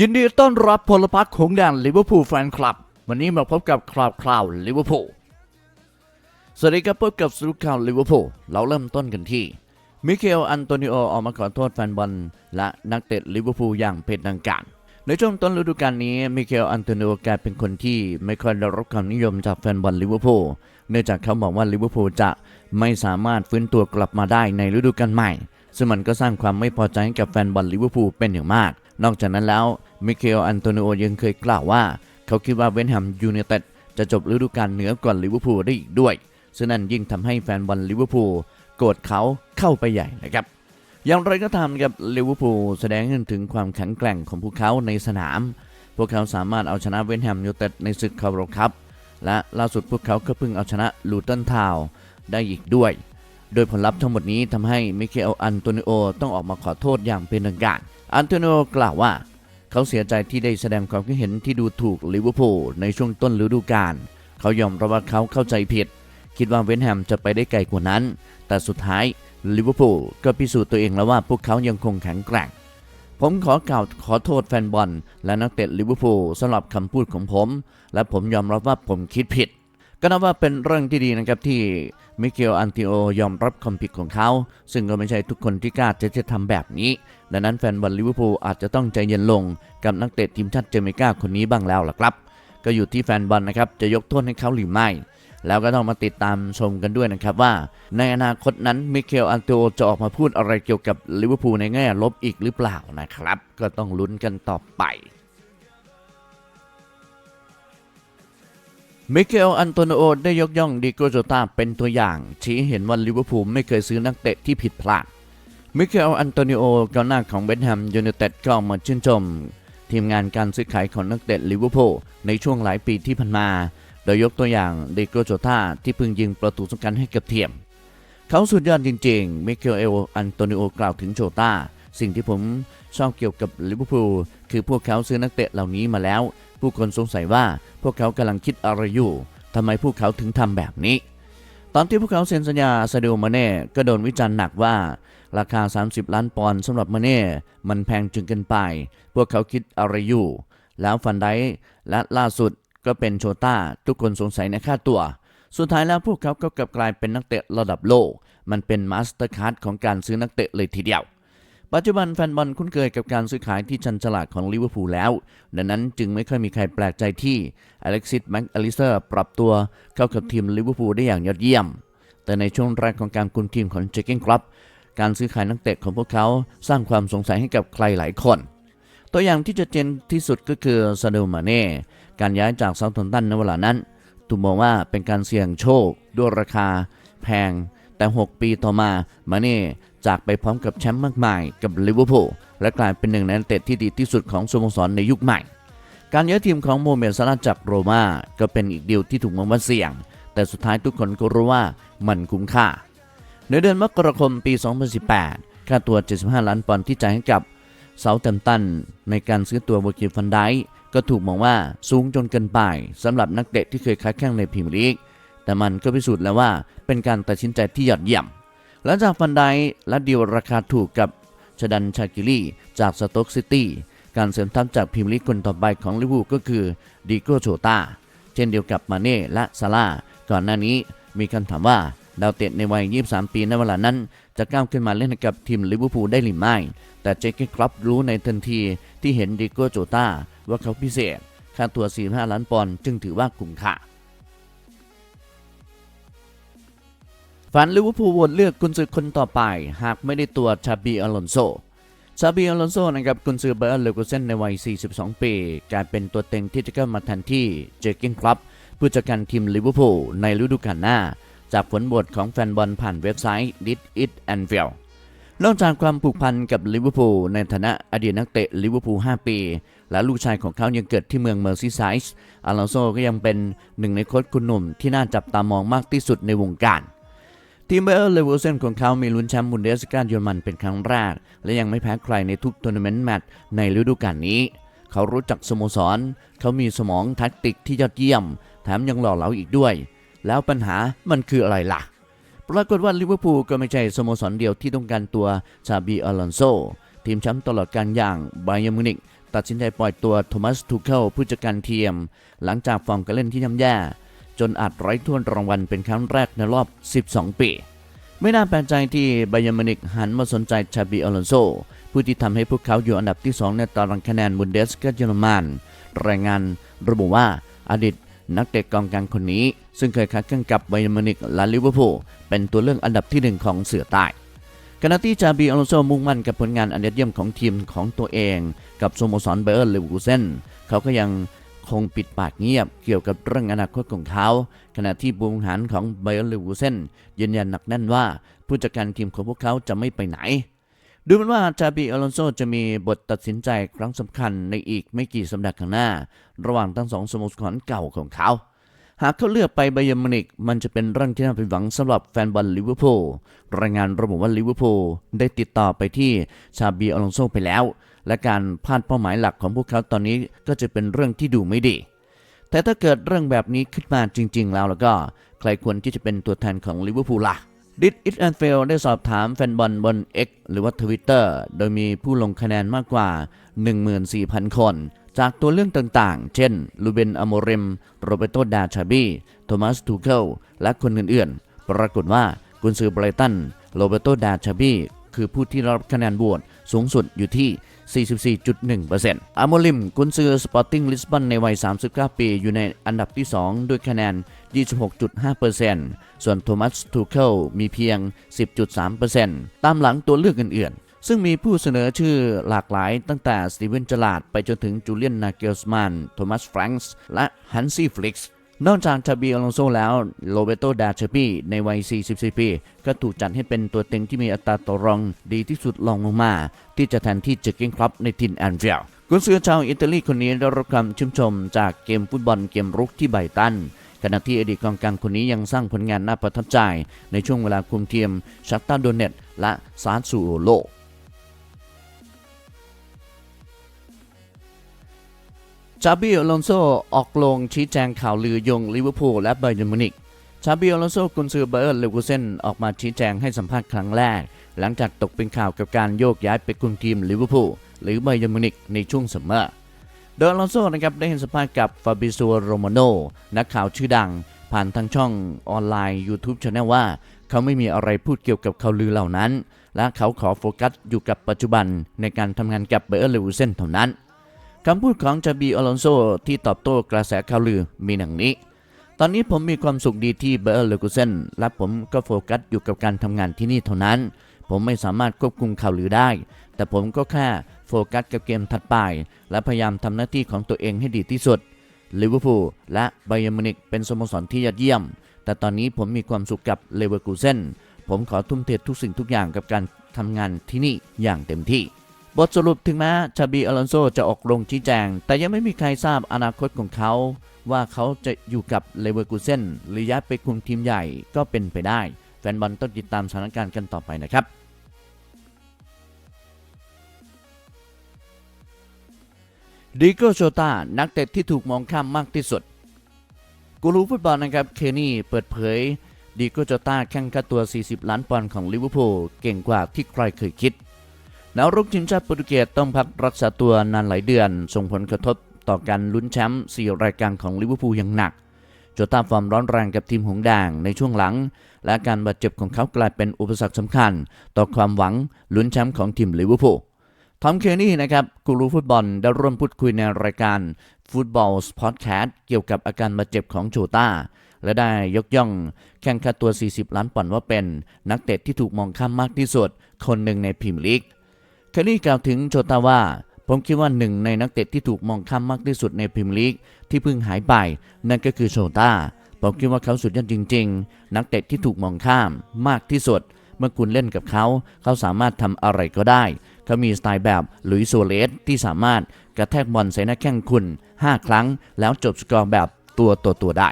ยินดีต้อนรับพลพรรคของแดนลิเวอร์พูลแฟนคลับ วันนี้มาพบกับคราวคราวลิเวอร์พูลสวัสดีครับพบกับสรุปข่าวลิเวอร์พูลเราเริ่มต้นกันที่ มิเคลอันโตนิโอออกมาขอโทษแฟนบอลและนักเตะลิเวอร์พูลอย่างเป็นทางการ ในช่วงต้นฤดูกาลนี้ มิเคลอันโตนิโอกลายเป็นคนที่ไม่ค่อยได้รับความนิยมจากแฟนบอลลิเวอร์พูลเนื่องจากเขาบอกว่าลิเวอร์พูลจะไม่สามารถฟื้นตัวกลับมาได้ในฤดูกาลใหม่ ซึ่งมันก็สร้างความไม่พอใจให้กับแฟนบอลลิเวอร์พูลเป็นอย่างมาก นอกจากนั้นแล้วมิเคลอันโตนิโอยังเคยกล่าวว่า เขาคิดว่าเวนแฮมยูไนเต็ดจะจบฤดูกาลเหนือกว่าลิเวอร์พูลได้อีกด้วยซึ่งนั่นยิ่งทำให้แฟนบอลลิเวอร์พูลโกรธเขาเข้าไปใหญ่นะครับอย่างไรก็ตามครับลิเวอร์พูลแสดงให้ถึงความแข็งแกร่งของพวกเขาในสนาม พวกเขาสามารถเอาชนะเวนแฮมยูไนเต็ดในศึกคาร์โรคัพและล่าสุดพวกเขาก็เพิ่งเอาชนะลูตันทาวได้อีกด้วย โดยผลลัพธ์ทั้งหมดนี้ทำให้มิเคลอันโตนิโอต้องออกมาขอโทษอย่างเป็นทางการ อันโตนิโอกล่าวว่า เขาเสียใจที่ได้แสดงความคิดเห็นที่ดูถูกลิเวอร์พูลในช่วงต้นฤดูกาลเขายอมรับว่าเขาเข้าใจผิด คิดว่าเวนแฮมจะไปได้ไกลกว่านั้น แต่สุดท้ายลิเวอร์พูลก็พิสูจน์ตัวเองแล้วว่าพวกเขายังคงแข็งแกร่งผมขอกล่าวขอโทษแฟนบอลและนักเตะลิเวอร์พูลสำหรับคำพูดของผม และผมยอมรับว่าผมคิดผิด ก็นับว่าเป็นเรื่องที่ดีนะครับที่มิเกลอันติโอยอมรับความผิดของเขา ซึ่งก็ไม่ใช่ทุกคนที่กล้าจะจะทำแบบนี้ ดังนั้นแฟนบอลลิเวอร์พูลอาจจะต้องใจเย็นลงกับนักเตะทีมชาติเจเมกาคนนี้บ้างแล้วล่ะครับ ก็อยู่ที่แฟนบอลนะครับจะยกโทษให้เขาหรือไม่ แล้วก็ต้องมาติดตามชมกันด้วยนะครับว่า ในอนาคตนั้นมิเคลอันติโตจะออกมาพูดอะไรเกี่ยวกับลิเวอร์พูลในแง่ลบอีกหรือเปล่านะครับ ก็ต้องลุ้นกันต่อไป มิเกล อันโตนิโอ ได้ยกย่องดิโกโจตาเป็นตัวอย่าง ชี้เห็นว่าลิเวอร์พูลไม่เคยซื้อนักเตะที่ผิดพลาด มิเกล อันโตนิโอกองหน้าของเบนแฮมยูไนเต็ดก็ออกมาชื่นชม ทีมงานการซื้อขายของนักเตะลิเวอร์พูลในช่วงหลายปีที่ผ่านมา โดยยกตัวอย่างดิโกโจตาที่เพิ่งยิงประตูสำคัญให้กับเทียม เขาสุดยอดจริงๆ มิเกลเอลอันโตนิโอกล่าวถึงโจตาสิ่งที่ผมชอบเกี่ยวกับลิเวอร์พูลคือพวกเขาซื้อนักเตะเหล่านี้มาแล้ว ผู้คนสงสัยว่าพวกเขากำลังคิดอะไรอยู่ทำไมพวกเขาถึงทำแบบนี้ ตอนที่พวกเขาเซ็นสัญญาซาดิโอมาเน่ก็โดนวิจารณ์หนักว่า ราคา 30 ล้านปอนด์สำหรับมาเน่มันแพงจนเกินไป พวกเขาคิดอะไรอยู่ แล้วฟันไดและล่าสุดก็เป็นโชต้าทุกคนสงสัยในค่าตัว สุดท้ายแล้วพวกเขาก็กลับกลายเป็นนักเตะระดับโลก มันเป็นมาสเตอร์คัของการซื้อนักเตะเลยทีเดียว ปัจจุบันแฟนบอลคุ้นเคยกับการซื้อขายที่ชันฉลาดของลิเวอร์พูลแล้ว ดังนั้นจึงไม่ค่อยมีใครแปลกใจที่อเล็กซิสแม็กอลิสเตอร์ปรับตัวเข้ากับทีมลิเวอร์พูลได้อย่างยอดเยี่ยม แต่ในช่วงแรกของการคุมทีมของเจคเก้นครับ การซื้อขายนักเตะของพวกเขาสร้างความสงสัยให้กับใครหลายคน ตัวอย่างที่จะเจนที่สุดก็คือซาเดลมาเน่การย้ายจากเซาท์ตันในเวลานั้นถูกมองว่าเป็นการเสี่ยงโชคด้วยราคาแพงแต่ 6 ปีต่อมามาเน่ จากไปพร้อมกับแชมป์มากมายกับลิเวอร์พูลและกลายเป็นหนึ่งในนักเตะที่ดีที่สุดของสโมสรในยุคใหม่ การย้ายทีมของโมเมดซาลาจากโรม่าก็เป็นอีกดีลที่ถูกมองว่าเสี่ยง แต่สุดท้ายทุกคนก็รู้ว่ามันคุ้มค่า ในเดือนมกราคมปี 2018 ค่าตัว 75 ล้านปอนด์ที่จ่ายให้กับเซาท์แฮมตันในการซื้อตัววอร์กิฟันไดก็ถูกมองว่าสูงจนเกินไปสำหรับนักเตะที่เคยค้าแข่งในพรีเมียร์ลีกแต่มันก็พิสูจน์แล้วว่าเป็นการตัดสินใจที่ยอดเยี่ยม หลังจากฟันไดและดีลราคาถูกกับชดันชากิลี่จากสโต๊กซิตี้การเสริมทัพจากพรีเมียร์ลีกคนต่อไปของลิเวอร์พูลก็คือดิโกโชตาเช่นเดียวกับมาเน่และซาร่าก่อนหน้านี้มีคำถามว่าดาวเตะในวัย 23 ปีในเวลานั้น จะก้าวขึ้นมาเล่นกับทีมลิเวอร์พูลได้หรือไม่ แต่เจคเก้ครอปรู้ในทันทีที่เห็นดิโกโจตาว่าเขาพิเศษ ค่าตัว 45 ล้านปอนด์จึงถือว่าคุ้มค่า ฝันลิเวอร์พูลโหวตเลือกกุนซือคนต่อไป หากไม่ได้ตัวชาบีอลอนโซชาบีอลอนโซนะครับกุนซือเบอร์เลโกเซนในวัย 42 ปีกลายเป็นตัวเต็งที่จะเข้ามาแทนที่เจอร์เกนคลับผู้จัดการทีมลิเวอร์พูลในฤดูกาลหน้า จากผลโหวตของแฟนบอลผ่านเว็บไซต์ Did It and f e l นอกจากความผูกพันกับลิเวอร์พูลในฐานะอดีตนักเตะลิเวอร์พูล 5 ปี และลูกชายของเขายังเกิดที่เมืองเมอร์ซีไซส์อลอนโซก็ยังเป็นหนึ่งในโค้ชคุณหนุ่มที่น่าจับตามองมากที่สุดในวงการ ทีมเบอร์เลเวอร์เซนของเขามีลุ้นแชมป์บุนเดสกาเยอรมันเป็นครั้งแรก และยังไม่แพ้ใครในทุกทัวร์นาเมนต์แมตช์ในฤดูกาลนี้ เขารู้จักสโมสร เขามีสมองแทักติกที่ยอดเยี่ยม แถมยังหล่อเหลาอีกด้วย แล้วปัญหามันคืออะไรล่ะ ปรากฏว่าลิเวอร์พูลก็ไม่ใช่สโมสรเดียวที่ต้องการตัวชาบีอลอนโซทีมแชมป์ตลอดการอย่างไบเยร์มิวนิกตัดสินใจปล่อยตัวโทมัสทูเคิลผู้จัดการทีม หลังจากฟอร์มการเล่นที่ย่ำแย่ จนอาจไร้ถ้วยรางวัลเป็นครั้งแรกในรอบ 12 ปี ไม่น่าแปลกใจที่ไบยมิวนิกหันมาสนใจชาบีอลอนโซผู้ที่ทำให้พวกเขาอยู่อันดับที่ 2 ในตารางคะแนนบุนเดสกาเยอรมันรายงานระบุว่าอดีตนักเตะกองกลางคนนี้ ซึ่งเคยค้าแข่งกับไบยมิวนิกและลิเวอร์พูลเป็นตัวเลือกอันดับที่หนึ่งของเสือใต้ขณะที่จาบีอลอนโซมุ่งมั่นกับผลงานอันยอดเยี่ยมของทีมของตัวเอง กับสโมสรเบอร์เลวูเซนเขาก็ยัง คงปิดปากเงียบเกี่ยวกับเรื่องอนาคตของเขา ขณะที่ผู้บริหารของเบอร์ลเวอร์คูเซนยืนยันหนักแน่นว่า ผู้จัดการทีมของพวกเขาจะไม่ไปไหน ดูเหมือนว่าจาบีอลอนโซจะมีบทตัดสินใจครั้งสำคัญในอีกไม่กี่สัปดาห์ข้างหน้า ระหว่างทั้งสองสโมสรเก่าของเขาหากเขาเลือกไปไบเยร์นมินิกมันจะเป็นเรื่องที่น่าผิดหวังสำหรับแฟนบอลลิเวอร์พูลรายงานระบุว่าลิเวอร์พูลได้ติดต่อไปที่ชาบีอลองโซไปแล้ว และการพลาดเป้าหมายหลักของพวกเขาตอนนี้ก็จะเป็นเรื่องที่ดูไม่ดี แต่ถ้าเกิดเรื่องแบบนี้ขึ้นมาจริง ๆ แล้วแล้วก็ใครควรที่จะเป็นตัวแทนของลิเวอร์พูลล่ะดิดอิทแอนเฟลได้สอบถามแฟนบอลบน X หรือว่า Twitter โดยมีผู้ลงคะแนนมากกว่า 14,000 คน จากตัวเรื่องต่างๆ เช่น ลูเบนอโมเรม โรเบโตดาชาบีโทมัส ทูเคิล และคนอื่นๆ ปรากฏว่ากุนซือไบรตัน โรเบโตดาชาบีคือผู้ที่รับคะแนนโหวตสูงสุดอยู่ที่ 44.1%อาโมลิมกุนซือสปอร์ติ้งลิสบอนในวัย 39 ปี อยู่ในอันดับที่ 2 ด้วยคะแนน 26.5%ส่วนโทมัสทูเคิลมีเพียง 10.3%ตามหลังตัวเลือกอื่น ๆซึ่งมีผู้เสนอชื่อหลากหลายตั้งแต่สตีเวนจลาดไปจนถึงจูเลียนนาเกลสมัน โทมัสแฟรงส์ และฮันซี่ฟลิกซ์ นอกจากชาบีอลองโซแล้วโรเบโตดาเชปีในวัย 44 ปี ก็ถูกจัดให้เป็นตัวเต็งที่มีอัตราต่อรองดีที่สุดรองลงมา ที่จะแทนที่เจอร์เก้นคลับในทินแอนเดรียลกุนซือชาวอิตาลีคนนี้ได้รับความชื่นชมจากเกมฟุตบอลเกมรุกที่ไบตันขณะที่อดีตกองกลางคนนี้ยังสร้างผลงานน่าประทับใจ ในช่วงเวลาคุมทีมชักตาโดเนตและซาซูโล ชาบีอลอนโซออกลงชี้แจงข่าวลือยงลิเวอร์พูลและไบเยร์นมิวนิกชาบีอลอนโซกุนซือเบอร์เลวูเซนออกมาชี้แจงให้สัมภาษณ์ครั้งแรก หลังจากตกเป็นข่าวกับการโยกย้ายไปคุมทีมลิเวอร์พูลหรือไบเยร์นมิวนิกในช่วงซัมเมอร์โดยอลอนโซนะครับได้ให้สัมภาษณ์กับฟาบิโซโรมาโนนักข่าวชื่อดัง ผ่านทางช่องออนไลน์ YouTube Channel ว่า เขาไม่มีอะไรพูดเกี่ยวกับข่าวลือเหล่านั้น และเขาขอโฟกัสอยู่กับปัจจุบันในการทำงานกับเบอร์เลวูเซนเท่านั้น คำพูดของจาบีอลอนโซที่ตอบโต้กระแสข่าวลือมีดังนี้ ตอนนี้ผมมีความสุขดีที่เบอร์เลกูเซนและผมก็โฟกัสอยู่กับการทำงานที่นี่เท่านั้น ผมไม่สามารถควบคุมข่าวลือได้ แต่ผมก็แค่โฟกัสกับเกมถัดไป และพยายามทำหน้าที่ของตัวเองให้ดีที่สุดลิเวอร์พูลและไบเยร์มินิกเป็นสโมสรที่ยอดเยี่ยม แต่ตอนนี้ผมมีความสุขกับเลเวอร์กูเซนผมขอทุ่มเททุกสิ่งทุกอย่างกับการทำงานที่นี่อย่างเต็มที่ บทสรุปถึงแม้ชาบีอลอนโซจะออกลงชี้แจง แต่ยังไม่มีใครทราบอนาคตของเขา ว่าเขาจะอยู่กับเลเวอร์กูเซนหรือย้ายไปคุมทีมใหญ่ก็เป็นไปได้ แฟนบอลต้องติดตามสถานการณ์กันต่อไปนะครับดิโกโชตานักเตะที่ถูกมองข้ามมากที่สุด กูรูฟุตบอลนะครับ เคนี่เปิดเผยดิโกโจตาแข่งค่าตัว 40 ล้านปอนด์ของลิเวอร์พูลเก่งกว่าที่ใครเคยคิด แนวรุกทีมชาติโปรตุเกสต้องพักรักษาตัวนานหลายเดือน ส่งผลกระทบต่อการลุ้นแชมป์4รายการของลิเวอร์พูลอย่างหนักโจตาฟอร์มร้อนแรงกับทีมหงส์แดงในช่วงหลัง และการบาดเจ็บของเขากลายเป็นอุปสรรคสำคัญ ต่อความหวังลุ้นแชมป์ของทีมลิเวอร์พูลทอมเคนี่นะครับกูรูฟุตบอลได้ร่วมพูดคุยในรายการฟุตบอลสปอตแคสเกี่ยวกับอาการบาดเจ็บของโจตาและได้ยกย่องแข่งค่าตัว 40 ล้านปอนด์ว่าเป็น นักเตะที่ถูกมองข้ามมากที่สุด คนหนึ่งในพรีเมียร์ลีก เคนี่กล่าวถึงโจตาว่า ผมคิดว่าหนึ่งในนักเตะที่ถูกมองข้ามมากที่สุดในพรีเมียร์ลีกที่เพิ่งหายไป นั่นก็คือโชตาผมคิดว่าเขาสุดยอดจริง ๆ นักเตะที่ถูกมองข้ามมากที่สุด เมื่อคุณเล่นกับเขา เขาสามารถทำอะไรก็ได้ เขามีสไตล์แบบหลุยส์โซเลสที่สามารถกระแทกบอลใส่หน้าแข้งคุณ 5 ครั้ง แล้วจบสกอร์แบบตัวตัวตัวได้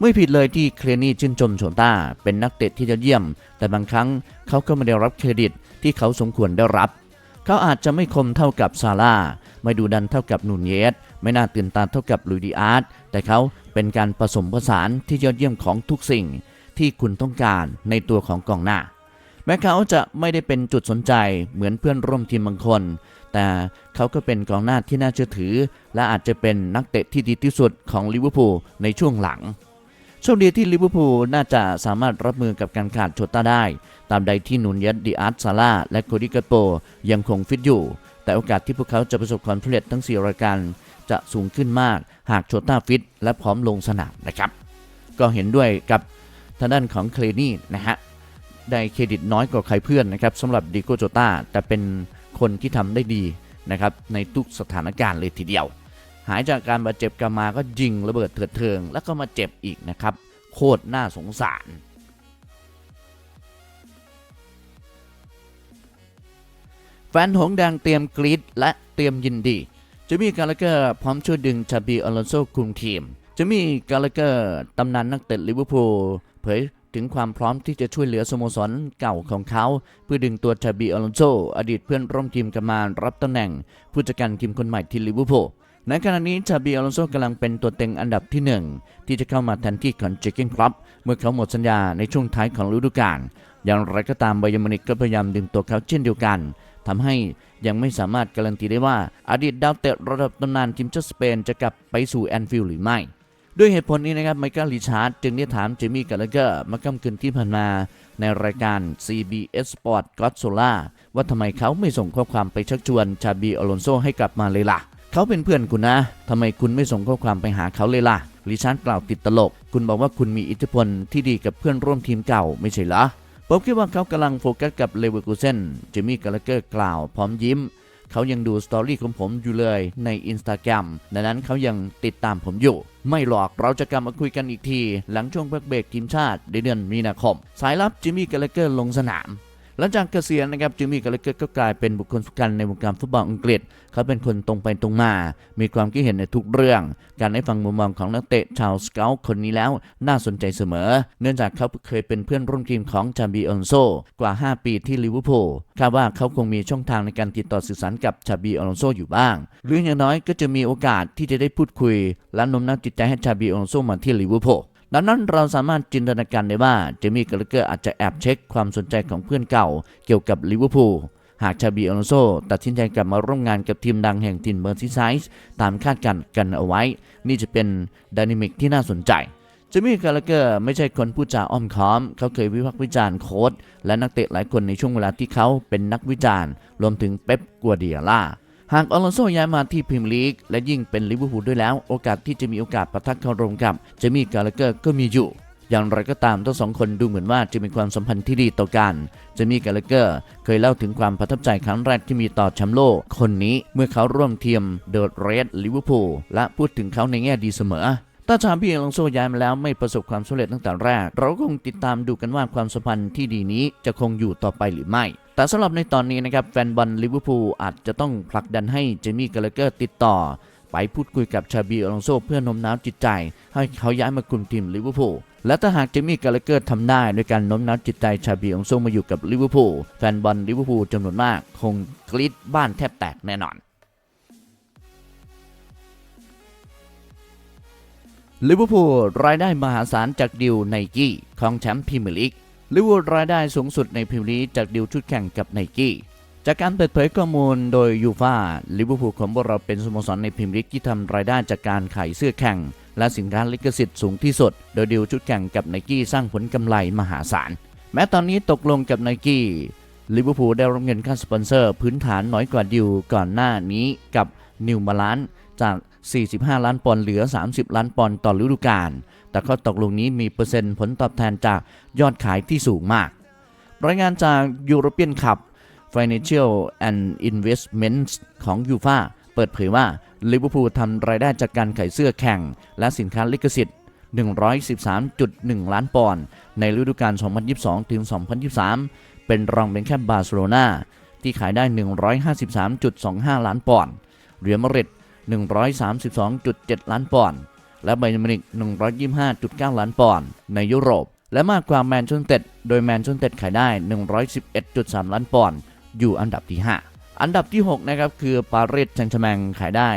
ไม่ผิดเลยที่เคลนี่ชื่นชมโชต้า เป็นนักเตะที่ยอดเยี่ยม แต่บางครั้งเขาก็ไม่ได้รับเครดิตที่เขาสมควรได้รับ เขาอาจจะไม่คมเท่ากับซาร่าไม่ดูดันเท่ากับนูนเยส ไม่น่าตื่นตาเท่ากับลุยดิอาร์ตแต่เขาเป็นการผสมผสานที่ยอดเยี่ยมของทุกสิ่งที่คุณต้องการในตัวของกองหน้า แม้เขาจะไม่ได้เป็นจุดสนใจเหมือนเพื่อนร่วมทีมบางคน แต่เขาก็เป็นกองหน้าที่น่าเชื่อถือ และอาจจะเป็นนักเตะที่ดีที่สุดของลิเวอร์พูลในช่วงหลัง โชคดีที่ลิเวอร์พูลน่าจะสามารถรับมือกับการขาดโชต้าได้ ตามใดที่นูนยัดดิอาร์ตซาร่าและโคดิกาโปยังคงฟิตอยู่ แต่โอกาสที่พวกเขาจะประสบความสำเร็จทั้ง4รายการจะสูงขึ้นมากหากโชต้าฟิตและพร้อมลงสนามนะครับ ก็เห็นด้วยกับทางด้านของเคลนี่นะฮะได้เครดิตน้อยกว่าใครเพื่อนนะครับสำหรับดิโกโจตาแต่เป็นคนที่ทำได้ดีนะครับในทุกสถานการณ์เลยทีเดียว หายจากการบาดเจ็บกลับมาก็ยิงระเบิดเถิดเทิง แล้วก็มาเจ็บอีกนะครับ โคตรน่าสงสารแฟนหงแดงเตรียมกรีดและเตรียมยินดีจะมีกาลเกอร์พร้อมช่วยดึงชาบีอลอนโซคุมทีมจะมีกาลเกอร์ตำนานนักเตะลิเวอร์พูลเผยถึงความพร้อมที่จะช่วยเหลือสโมสรเก่าของเขา เพื่อดึงตัวชาบีอลอนโซอดีตเพื่อนร่วมทีมกันมารับตำแหน่ง ผู้จัดการทีมคนใหม่ที่ลิเวอร์พูล ในขณะนี้ชาบีอลอนโซกำลังเป็นตัวเต็งอันดับที่หนึ่งที่จะเข้ามาแทนที่ของเจเกนครับเมื่อเขาหมดสัญญาในช่วงท้ายของฤดูกาลอย่างไรก็ตามไบยมนิกก็พยายามดึงตัวเขาเช่นเดียวกันทำให้ยังไม่สามารถการันตีได้ว่าอดีตดาวเตะระดับตำนานทีมชาติสเปนจะกลับไปสู่แอนฟิลด์หรือไม่ ด้วยเหตุผลนี้นะครับไมเคิลริชาร์ดจึงได้ถามเจมี่กาลเกอร์มื่อค่ำคืนที่ผ่านมาในรายการ CBS Sport g o d s o l a ว่าทำไมเขาไม่ส่งข้อความไปชักชวนชาบีอลอนโซให้กลับมาเลยล่ะ เขาเป็นเพื่อนคุณนะทำไมคุณไม่ส่งข้อความไปหาเขาเลยล่ะริชาร์ดกล่าวติดตลก คุณบอกว่าคุณมีอิทธิพลที่ดีกับเพื่อนร่วมทีมเก่าไม่ใช่เหรอ ผมคิดว่าเขากำลังโฟกัสกับเลเวอร์คูเซนเจมี่กาลเกอร์กล่าวพร้อมยิ้ม เขายังดูสตอรี่ของผมอยู่เลยในอินสตาแกรมดังนั้นเขายังติดตามผมอยู่ ไม่หรอกเราจะกลับมาคุยกันอีกที หลังช่วงพักเบรกทีมชาติในเดือนมีนาคม สายลับจิมมี่กาลเกอร์ลงสนาม หลังจากเกษียณนะครับจิมมี่กาลเกอร์ก็กลายเป็นบุคคลสำคัญในวงการฟุตบอลอังกฤษ เขาเป็นคนตรงไปตรงมา มีความคิดเห็นในทุกเรื่อง การได้ฟังมุมมองของนักเตะชาวสเกลคนนี้แล้วน่าสนใจเสมอ เนื่องจากเขาเคยเป็นเพื่อนร่วมทีมของจาบีออนโซกว่า 5 ปีที่ลิเวอร์พูลคาดว่าเขาคงมีช่องทางในการติดต่อสื่อสารกับชาบีออนโซอยู่บ้าง หรืออย่างน้อยก็จะมีโอกาสที่จะได้พูดคุย และโน้มน้าวจิตใจให้ชาบีออนโซมาที่ลิเวอร์พูล ดังนั้นเราสามารถจินตนาการได้ว่าเจมี่กาลเกอร์อาจจะแอบเช็คความสนใจของเพื่อนเก่าเกี่ยวกับลิเวอร์พูลหากชาบีอลอนโซตัดสินใจกลับมาร่วมงานกับทีมดังแห่งทินเมอร์ซีไซส์ตามคาดการณ์กันเอาไว้ นี่จะเป็นดินามิกที่น่าสนใจเจมี่กาลเกอร์ไม่ใช่คนพูดจาอ้อมค้อม เขาเคยวิพากษ์วิจารณ์โค้ชและนักเตะหลายคนในช่วงเวลาที่เขาเป็นนักวิจารณ์ รวมถึงเป๊ปกัวเดียล่า หากอลอนโซย้ายมาที่พรีเมียร์ลีกและยิ่งเป็นลิเวอร์พูลด้วยแล้ว โอกาสที่จะมีโอกาสปะทะเข้ารมกับเจมี่กาลเกอร์ก็มีอยู่ อย่างไรก็ตามทั้งสองคนดูเหมือนว่าจะมีความสัมพันธ์ที่ดีต่อกันเจมี่กาลเกอร์เคยเล่าถึงความประทับใจครั้งแรกที่มีต่อแชมป์โลกคนนี้เมื่อเขาร่วมทีมเดอะเรดลิเวอร์พูลและพูดถึงเขาในแง่ดีเสมอถ้าชาพี่อลองโซย้ายมาแล้วไม่ประสบความสำเร็จตั้งแต่แรก เราก็คงติดตามดูกันว่าความสัมพันธ์ที่ดีนี้จะคงอยู่ต่อไปหรือไม่ แต่สำหรับในตอนนี้นะครับแฟนบอลลิเวอร์พูลอาจจะต้องผลักดันให้เจมี่กาลเกอร์ติดต่อ ไปพูดคุยกับชาบีอลองโซเพื่อโน้มน้าวจิตใจ ให้เขาย้ายมาคุมทีมลิเวอร์พูลและถ้าหากเจมี่กาลเกอร์ทำได้โดยการโน้มน้าวจิตใจชาบีอลองโซมาอยู่กับลิเวอร์พูลแฟนบอลลิเวอร์พูลจำนวนมาก คงกรี๊ดบ้านแทบแตกแน่นอนลิเวอร์พูลรายได้มหาศาลจากดิวไนกี้ของแชมป์พรีเมียร์ลีก ลิเวอร์รายได้สูงสุดในพรีเมียร์ลีกจากดิวชุดแข่งกับไนกี้จากการเปิดเผยข้อมูลโดยยูฟาลิเวอร์พูลของพวกเราเป็นสโมสรในพรีเมียร์ลีกที่ทำรายได้จากการขายเสื้อแข่ง และสินค้าลิขสิทธิ์สูงที่สุด โดยดิวชุดแข่งกับไนกี้สร้างผลกำไรมหาศาล แม้ตอนนี้ตกลงกับไนกี้ลิเวอร์พูลได้รับเงินค่าสปอนเซอร์ พื้นฐานน้อยกว่าดิวก่อนหน้านี้กับนิวบาลานจาก 45 ล้านปอนด์เหลือ 30 ล้านปอนด์ต่อฤดูกาล แต่ข้อตกลงนี้มีเปอร์เซ็นต์ผลตอบแทนจากยอดขายที่สูงมาก รายงานจาก European Cup Financial and Investments ของยูฟาเปิดเผยว่าลิเวอร์พูลทำรายได้จากการขายเสื้อแข่ง และสินค้าลิขสิทธิ์ 113.1 ล้านปอนด์ในฤดูกาล 2022ถึง2023 เป็นรองเป็นแค่บาร์เซโลนาที่ขายได้ 153.25 ล้านปอนด์เรียลมาริด 132.7 ล้านปอนด์ และไบเยร์นมิก125.9 ล้านปอนด์ ในยุโรป และมากกว่าแมนเชสเตอร์โดยแมนเชสเตอร์ขายได้ 111.3 ล้านปอนด์ อยู่อันดับที่ 5 อันดับที่ 6 นะครับ คือปารีสแซงต์แชร์แมงขายได้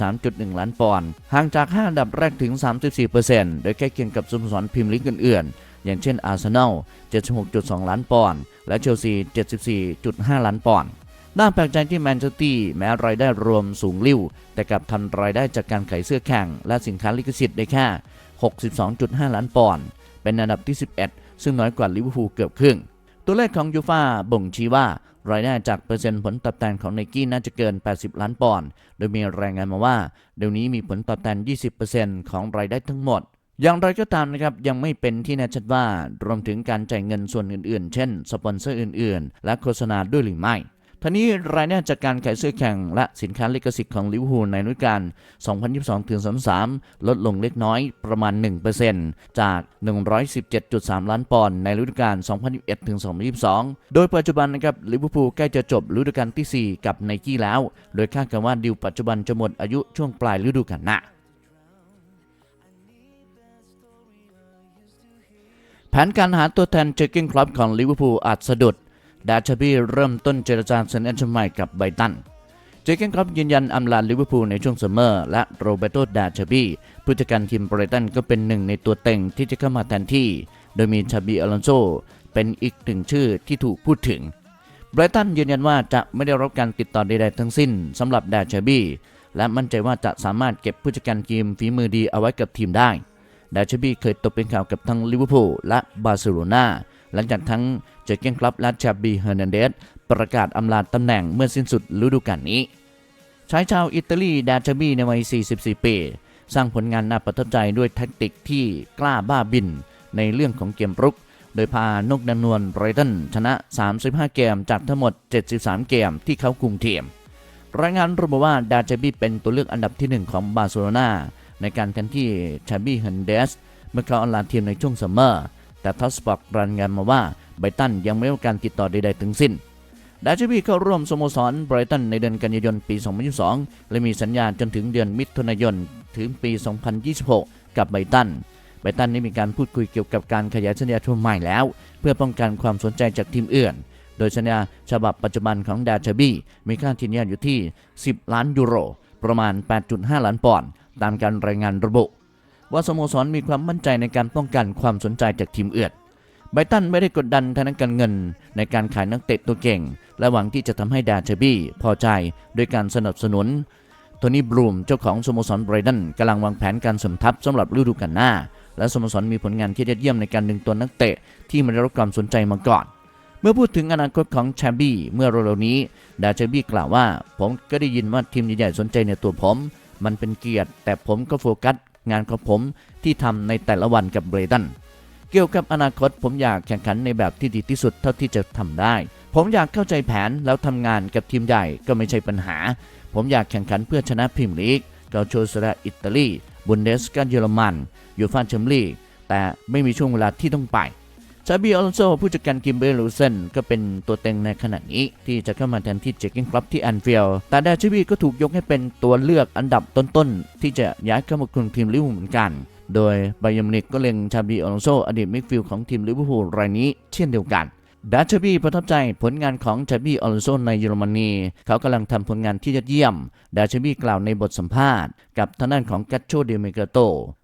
83.1 ล้านปอนด์ ห่างจาก 5 อันดับแรกถึง 34%โดยใกล้เคียงกับสโมสรพรีเมียร์ลีกอื่นๆ อย่างเช่นอาร์เซนอล 76.2 ล้านปอนด์ และเชลซี 74.5 ล้านปอนด์ น่าแปลกใจที่แมนเชสเตอร์แม้รายได้รวมสูงลิ่ว แต่กลับทำรายได้จากการขายเสื้อแข่ง และสินค้าลิขสิทธิ์ได้แค่ 62.5 ล้านปอนด์เป็นอันดับที่ 11 ซึ่งน้อยกว่าลิเวอร์พูลเกือบครึ่ง ตัวเลขของยูฟาบ่งชี้ว่ารายได้จากเปอร์เซ็นต์ผลตอบแทนของไนกี้น่าจะเกิน 80 ล้านปอนด์ โดยมีรายงานมาว่า เดี๋ยวนี้มีผลตอบแทน 20%ของรายได้ทั้งหมด อย่างไรก็ตามนะครับ ยังไม่เป็นที่แน่ชัดว่ารวมถึงการจ่ายเงินส่วนอื่นๆ เช่น สปอนเซอร์อื่นๆ และโฆษณาด้วยหรือไม่ ทั้งนี้รายได้จากการขายเสื้อแข่งและสินค้าลิขสิทธิ์ของลิเวอร์พูลในฤดูกาล 2022-33 ลดลงเล็กน้อยประมาณ 1%จาก 117.3 ล้านปอนด์ในฤดูกาล 2021-2022 โดยปัจจุบันนะครับลิเวอร์พูลใกล้จะจบฤดูกาลทีสี่4 กับไนกี้แล้ว โดยคาดกันว่าดิวปัจจุบันจะหมดอายุช่วงปลายฤดูกาลหน้าแผนการหาตัวแทนเจอร์เกิงคลับของลิเวอร์พูลอาจสะดุด ดาชบี้เริ่มต้นเจรจาเซ็นแอนชใหม่กับไบรตันเจอร์เกนคลับยืนยันอำลาลิเวอร์พูลในช่วงซัมเมอร์ และโรเบโตดาชบี้ผู้จัดการทีมไบรตันก็เป็นหนึ่งในตัวเต็งที่จะเข้ามาแทนที่ โดยมีชาบีอลอนโซเป็นอีกหนึ่งชื่อที่ถูกพูดถึงไบรตันยืนยันว่าจะไม่ได้รับการติดต่อใดๆทั้งสิ้นสำหรับดาชบี้และมั่นใจว่าจะสามารถเก็บผู้จัดการทีมฝีมือดีเอาไว้กับทีมได้ดาชบี้เคยตกเป็นข่าวกับทั้งลิเวอร์พูลและบาร์เซโลนา หลังจากทั้งเจอเกนคลับและชาบีเฮอร์นันเดสประกาศอำลาตำแหน่งเมื่อสิ้นสุดฤดูกาลนี้ชายชาวอิตาลีดาชาบีในวัย 44 ปี สร้างผลงานน่าประทับใจด้วยแท็กติกที่กล้าบ้าบินในเรื่องของเกมรุก โดยพานกนันนวลไรตันชนะ 35 เกมจากทั้งหมด 73 เกมที่เขาคุมทีมรายงานระบุว่าดาชาบีเป็นตัวเลือกอันดับที่ 1 ของบาร์เซโลนาในการแทนที่ชาบีเฮนเดสเมื่อเขาออนไลน์ทีมในช่วงซัมเมอร์ แต่ทัสปอร์กรายงานมาว่าไบรตันยังไม่ได้การติดต่อใดๆทั้งสิ้นดาชบีเข้าร่วมสโมสรไบรตันในเดือนกันยายนปี 2022 และมีสัญญาจนถึงเดือนมิถุนายนถึงปี 2026 กับไบรตัน ไบรตันได้มีการพูดคุยเกี่ยวกับการขยายสัญญาทุนใหม่แล้ว เพื่อป้องกันความสนใจจากทีมอื่น โดยสัญญาฉบับปัจจุบันของดาชบีมีค่าทีมยาอยู่ที่ 10 ล้านยูโร ประมาณ 8.5 ล้านปอนด์ตามการรายงานระบุ ว่าสโมสรมีความมั่นใจในการป้องกันความสนใจจากทีมเอื่นไบรตันไม่ได้กดดันทางด้านการเงิน ในการขายนักเตะตัวเก่ง และหวังที่จะทำให้ดาเชบี้พอใจโดยการสนับสนุนโทนี่บรูมเจ้าของสโมสรไบรตันกำลังวางแผนการสมทัพสำหรับฤดูกาลหน้า และสโมสรมีผลงานที่ยอดเยี่ยมในการดึงตัวนักเตะที่ไม่ได้รับความสนใจมาก่อน เมื่อพูดถึงอนาคตของแชมบี้เมื่อเร็วๆนี้ ดาเชบี้กล่าวว่า ผมก็ได้ยินว่าทีมใหญ่ๆสนใจในตัวผม มันเป็นเกียรติ แต่ผมก็โฟกัส งานของผมที่ทำในแต่ละวันกับเบรดันเกี่ยวกับอนาคตผมอยากแข่งขันในแบบที่ดีที่สุดเท่าที่จะทำได้ ผมอยากเข้าใจแผนแล้วทำงานกับทีมใหญ่ก็ไม่ใช่ปัญหา ผมอยากแข่งขันเพื่อชนะพรีเมียร์ลีกเกาโชสระอิตาลีบุนเดสกาเยอรมันยูฟ่าแชมเปี้ยนลีกแต่ไม่มีช่วงเวลาที่ต้องไป ชาบีอลอนโซผู้จัดการกิมเบอร์ลูเซนก็เป็นตัวเต็งในขณะนี้ ที่จะเข้ามาแทนที่เจคกิ้งคลับที่แอนฟิลด์แต่ดาชบีก็ถูกยกให้เป็นตัวเลือกอันดับต้นๆ ที่จะย้ายเข้ามาคุมทีมลิเวอร์พูลเหมือนกัน โดยไบยอมนิกก็เล็งชาบีอลอนโซอดีตมิดฟิลด์ของทีมลิเวอร์พูลรายนี้เช่นเดียวกัน ดาชบีประทับใจผลงานของชาบีออนโซในเยอรมนี เขากำลังทำผลงานที่ยอดเยี่ยมดาชบีกล่าวในบทสัมภาษณ์ กับทางด้านของกัตโชเดเมกาโต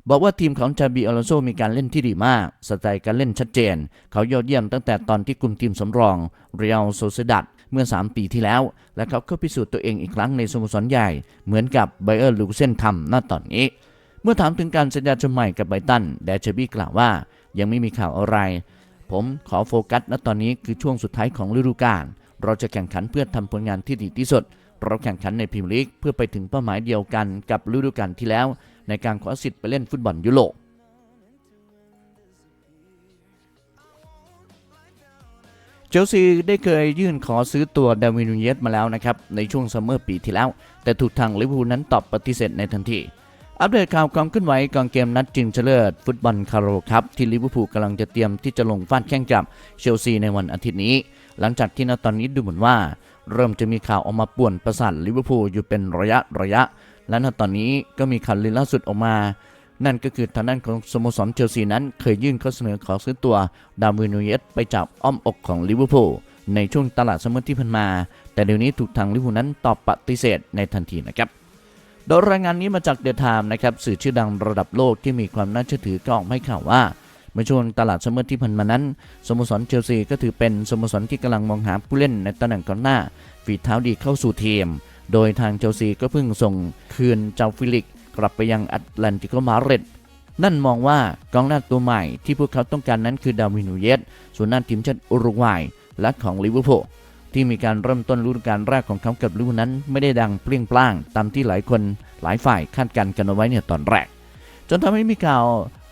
บอกว่าทีมของชาบีออนโซมีการเล่นที่ดีมาก สไตล์การเล่นชัดเจน เขายอดเยี่ยมตั้งแต่ตอนที่กลุ่มทีมสำรองเรียลโซเซดัดเมื่อ 3 ปีที่แล้ว และเขาก็พิสูจน์ตัวเองอีกครั้งในสโมสรใหญ่ เหมือนกับไบเออร์ลูเซนทำณตอนนี้ เมื่อถามถึงการสัญญาชมใหม่กับไบตัน แดชบี้กล่าวว่ายังไม่มีข่าวอะไร ผมขอโฟกัสณตอนนี้คือช่วงสุดท้ายของฤดูกาลเราจะแข่งขันเพื่อทำผลงานที่ดีที่สุด เราแข่งขันในพรีเมียร์ลีกเพื่อไปถึงเป้าหมายเดียวกันกับฤดูกาลที่แล้ว ในการขอสิทธิ์ไปเล่นฟุตบอลยุโรปเชลซีได้เคยยื่นขอซื้อตัวดาวินนูเยสมาแล้วนะครับ ในช่วงซัมเมอร์ปีที่แล้ว แต่ถูกทางลิเวอร์พูลนั้นตอบปฏิเสธในทันที อัปเดตข่าวความเคลื่อนไหวก่อนเกมนัดจิงชนะเลิศฟุตบอลคาร์โรครับที่ลิเวอร์พูลกำลังจะเตรียมที่จะลงฟาดแข่งกับเชลซีในวันอาทิตย์นี้ หลังจากที่ณตอนนี้ดูเหมือนว่า เริ่มจะมีข่าวออกมาป่วนประสาทลิเวอร์พูลอยู่เป็นระยะระยะ และณตอนนี้ก็มีข่าวลือล่าสุดออกมา นั่นก็คือทางด้านของสโมสรเชลซีนั้น เคยยื่นข้อเสนอขอซื้อตัวดาวินูเยสไปจับอ้อมอกของลิเวอร์พูลในช่วงตลาดซัมเมอร์ที่ผ่านมา แต่เดี๋ยวนี้ถูกทางลิเวอร์พูลนั้นตอบปฏิเสธในทันทีนะครับ โดยรายงานนี้มาจากเดอะไทม์นะครับสื่อชื่อดังระดับโลกที่มีความน่าเชื่อถือก็ออกให้ข่าวว่าเมื่อช่วงตลาดซัมเมอร์ที่ผ่านมานั้นสโมสรเชลซีก็ถือเป็นสโมสรที่กำลังมองหาผู้เล่นในตำแหน่งกองหน้า ฝีเท้าดีเข้าสู่ทีม โดยทางเชลซีก็เพิ่งส่งคืนเจ้าฟิลิก กลับไปยังแอตแลนติโกมาดริดนั่นมองว่ากองหน้าตัวใหม่ที่พวกเขาต้องการนั้นคือดาวินนูเยสส่วนหน้าทีมชาติอุรุกวัยและของลิเวอร์พูล ที่มีการเริ่มต้นฤดูกาลแรกของเขากับลิเวอร์พูลนั้น ไม่ได้ดังเปรี้ยงปร้าง ตามที่หลายคนหลายฝ่ายคาดการณ์กันเอาไว้เนี่ยตอนแรก จนทำให้มีข่าว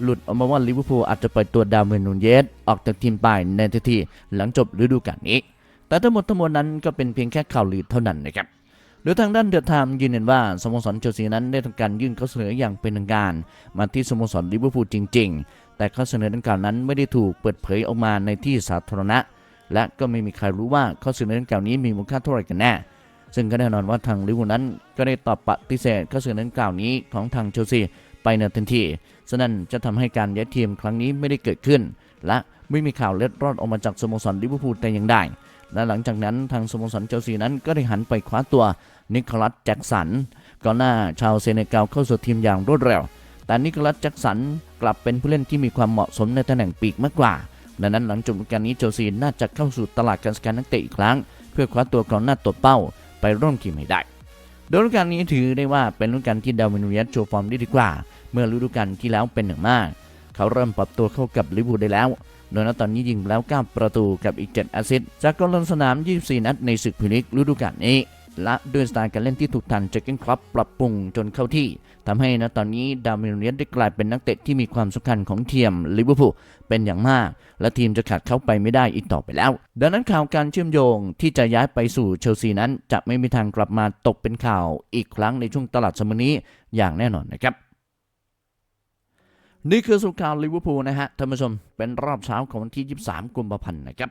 หลุดออกมาว่าลิเวอร์พูลอาจจะปล่อยตัวดาวินนูเยสออกจากทีมไปในทันทีหลังจบฤดูกาลนี้ แต่ทั้งหมดทั้งมวลนั้นก็เป็นเพียงแค่ข่าวลือเท่านั้นนะครับโดยทางด้านเดอะไทม์ยืนยันว่าสโมสรเชลซีนั้นได้ทำการยื่นข้อเสนออย่างเป็นทางการ มาที่สโมสรลิเวอร์พูลจริง ๆ แต่ข้อเสนอดังกล่าวนั้นไม่ได้ถูกเปิดเผยออกมาในที่สาธารณะ และก็ไม่มีใครรู้ว่าข้อเสนอดังกล่าวนี้มีมูลค่าเท่าไหร่กันแน่ ซึ่งก็แน่นอนว่าทางลิเวอร์พูลนั้นก็ได้ตอบปฏิเสธข้อเสนอดังกล่าวนี้ของทางเชลซีไปในทันทีฉะนั้นจะทำให้การย้ายทีมครั้งนี้ไม่ได้เกิดขึ้น และไม่มีข่าวเล็ดรอดออกมาจากสโมสรลิเวอร์พูลแต่อย่างใดและหลังจากนั้นทางสโมสรเชลซีนั้นก็ได้หันไปคว้าตัวนิโคลัสแจ็คสันก่อนหน้าชาวเซเนกัลเข้าสู่ทีมอย่างรวดเร็ว แต่นิโคลัสแจ็คสันกลับเป็นผู้เล่นที่มีความเหมาะสมในตำแหน่งปีกมากกว่า ดังนั้นหลังจบกาลนี้เชลซีน่าจะเข้าสู่ตลาดการสแกนนักเตะอีกครั้ง เพื่อคว้าตัวกองหน้าตัวเป้าไปร่วมทีมให้ได้ โดยฤดูกาลนี้ถือได้ว่าเป็นฤดูกาลที่ดาวินนูเยสโชว์ฟอร์มได้ดีกว่า เมื่อฤดูกาลที่แล้วเป็นอย่างมาก เขาเริ่มปรับตัวเข้ากับลิเวอร์พูลได้แล้ว โดยณตอนนี้ยิงไปแล้ว 9 ประตูกับอีก 7 แอสซิสต์จากการลงสนาม 24 นัดในศึกพรีเมียร์ลีกฤดูกาลนี้ และด้วยสไตล์การเล่นที่ถูกทันเจอร์เกนคลับปรับปรุงจนเข้าที่ทำให้ณตอนนี้ดาวินนูเยสได้กลายเป็นนักเตะที่มีความสำคัญของทีมลิเวอร์พูลเป็นอย่างมาก และทีมจะขาดเขาไปไม่ได้อีกต่อไปแล้ว ดังนั้นข่าวการเชื่อมโยงที่จะย้ายไปสู่เชลซีนั้น จะไม่มีทางกลับมาตกเป็นข่าวอีกครั้งในช่วงตลาดสมอนี้อย่างแน่นอนนะครับนี่คือสุข่าวลิเวอร์พูลนะฮะท่านผู้ชมเป็นรอบเช้าของวันที่ 23 กุมภาพันธ์นะครับ